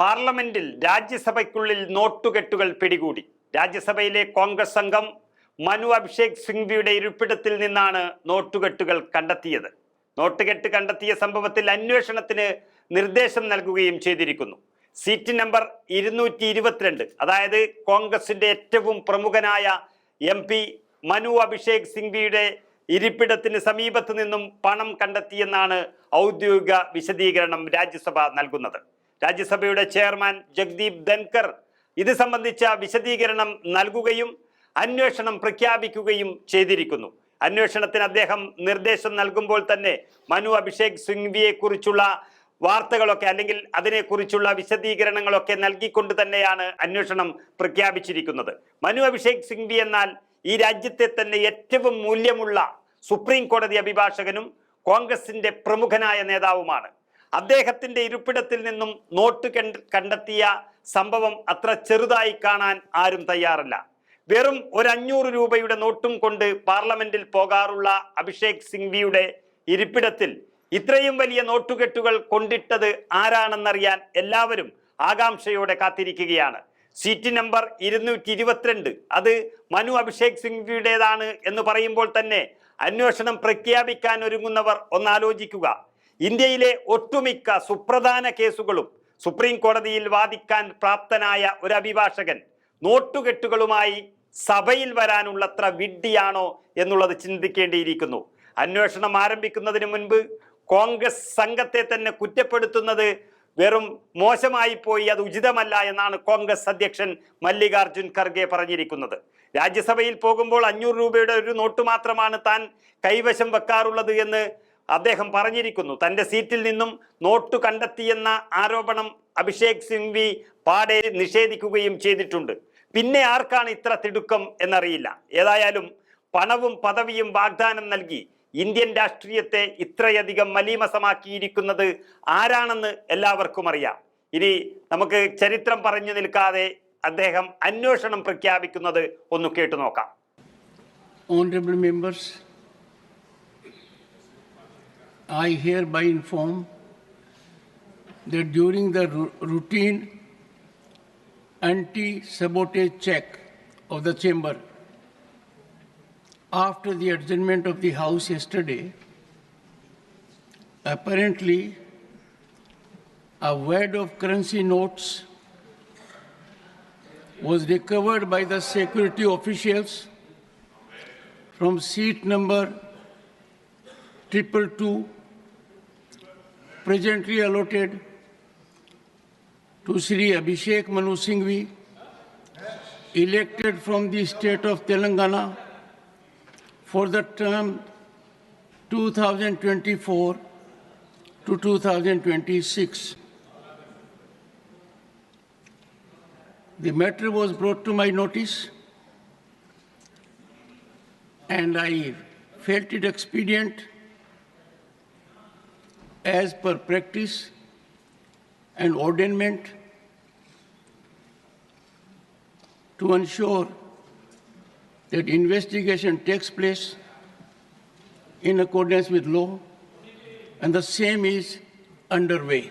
പാർലമെന്റിൽ രാജ്യസഭയ്ക്കുള്ളിൽ നോട്ടുകെട്ടുകൾ പിടികൂടി. രാജ്യസഭയിലെ കോൺഗ്രസ് അംഗം മനു അഭിഷേക് സിംഗ്വിയുടെ ഇരിപ്പിടത്തിൽ നിന്നാണ് നോട്ടുകെട്ടുകൾ കണ്ടെത്തിയത്. നോട്ടുകെട്ട് കണ്ടെത്തിയ സംഭവത്തിൽ അന്വേഷണത്തിന് നിർദ്ദേശം നൽകുകയും ചെയ്തിരിക്കുന്നു. സീറ്റ് നമ്പർ ഇരുന്നൂറ്റി ഇരുപത്തിരണ്ട് അതായത് കോൺഗ്രസിന്റെ ഏറ്റവും പ്രമുഖനായ എം പി മനു അഭിഷേക് സിംഗ്വിയുടെ ഇരിപ്പിടത്തിന് സമീപത്ത് നിന്നും പണം കണ്ടെത്തിയെന്നാണ് ഔദ്യോഗിക വിശദീകരണം രാജ്യസഭ നൽകുന്നത്. രാജ്യസഭയുടെ ചെയർമാൻ ജഗ്ദീപ് ധൻകർ ഇത് സംബന്ധിച്ച വിശദീകരണം നൽകുകയും അന്വേഷണം പ്രഖ്യാപിക്കുകയും ചെയ്തിരിക്കുന്നു. അന്വേഷണത്തിന് അദ്ദേഹം നിർദ്ദേശം നൽകുമ്പോൾ തന്നെ മനു അഭിഷേക് സിംഗ്വിയെ കുറിച്ചുള്ള വാർത്തകളൊക്കെ അല്ലെങ്കിൽ അതിനെക്കുറിച്ചുള്ള വിശദീകരണങ്ങളൊക്കെ നൽകിക്കൊണ്ട് തന്നെയാണ് അന്വേഷണം പ്രഖ്യാപിച്ചിരിക്കുന്നത്. മനു അഭിഷേക് സിംഗ്വി എന്നാൽ ഈ രാജ്യത്തെ തന്നെ ഏറ്റവും മൂല്യമുള്ള സുപ്രീം കോടതി അഭിഭാഷകനും കോൺഗ്രസിന്റെ പ്രമുഖനായ നേതാവുമാണ്. അദ്ദേഹത്തിന്റെ ഇരിപ്പിടത്തിൽ നിന്നും നോട്ട് കണ്ടെത്തിയ സംഭവം അത്ര ചെറുതായി കാണാൻ ആരും തയ്യാറല്ല. വെറും ഒരു അഞ്ഞൂറ് രൂപയുടെ നോട്ടും കൊണ്ട് പാർലമെന്റിൽ പോകാറുള്ള അഭിഷേക് സിംഗ്വിയുടെ ഇരിപ്പിടത്തിൽ ഇത്രയും വലിയ നോട്ടുകെട്ടുകൾ കൊണ്ടിട്ടത് ആരാണെന്നറിയാൻ എല്ലാവരും ആകാംക്ഷയോടെ കാത്തിരിക്കുകയാണ്. സീറ്റ് നമ്പർ ഇരുന്നൂറ്റി ഇരുപത്തിരണ്ട് അത് മനു അഭിഷേക് സിംഗ്വിയുടേതാണ് എന്ന് പറയുമ്പോൾ തന്നെ അന്വേഷണം പ്രഖ്യാപിക്കാൻ ഒരുങ്ങുന്നവർ ഒന്നാലോചിക്കുക. ഇന്ത്യയിലെ ഒട്ടുമിക്ക സുപ്രധാന കേസുകളും സുപ്രീം കോടതിയിൽ വാദിക്കാൻ പ്രാപ്തനായ ഒരു അഭിഭാഷകൻ നോട്ടുകെട്ടുകളുമായി സഭയിൽ വരാനുള്ളത്ര വിഡ്ഢിയാണോ എന്നുള്ളത് ചിന്തിക്കേണ്ടിയിരിക്കുന്നു. അന്വേഷണം ആരംഭിക്കുന്നതിന് മുൻപ് കോൺഗ്രസ് സംഘത്തെ തന്നെ കുറ്റപ്പെടുത്തുന്നത് വെറും മോശമായി പോയി അത് ഉചിതമല്ല എന്നാണ് കോൺഗ്രസ് അധ്യക്ഷൻ മല്ലികാർജുൻ ഖർഗെ പറഞ്ഞിരിക്കുന്നത്. രാജ്യസഭയിൽ പോകുമ്പോൾ അഞ്ഞൂറ് രൂപയുടെ ഒരു നോട്ട് മാത്രമാണ് താൻ കൈവശം വെക്കാറുള്ളത് എന്ന് അദ്ദേഹം പറഞ്ഞിരിക്കുന്നു തന്റെ സീറ്റിൽ നിന്നും നോട്ട് കണ്ടെത്തിയെന്ന ആരോപണം അഭിഷേക് സിംഗ്വി പാടെ നിഷേധിക്കുകയും ചെയ്തിട്ടുണ്ട്. പിന്നെ ആർക്കാണ് ഇത്ര തിടുക്കം എന്നറിയില്ല. ഏതായാലും പണവും പദവിയും വാഗ്ദാനം നൽകി ഇന്ത്യൻ രാഷ്ട്രീയത്തെ ഇത്രയധികം മലീമസമാക്കിയിരിക്കുന്നത് ആരാണെന്ന് എല്ലാവർക്കും അറിയാം. ഇനി നമുക്ക് ചരിത്രം പറഞ്ഞു നിൽക്കാതെ അദ്ദേഹം അന്വേഷണം പ്രഖ്യാപിക്കുന്നത് ഒന്ന് കേട്ടു നോക്കാം. Honourable members, I hereby inform that during the routine anti-sabotage check of the chamber after the adjournment of the House yesterday, apparently a wad of currency notes was recovered by the security officials from seat number triple two, presently allotted to Sri Abhishek Manu Singhvi, elected from the state of Telangana for the term 2024 to 2026. The matter was brought to my notice and I felt it expedient as per practice and ordainment to ensure that investigation takes place in accordance with law and the same is underway.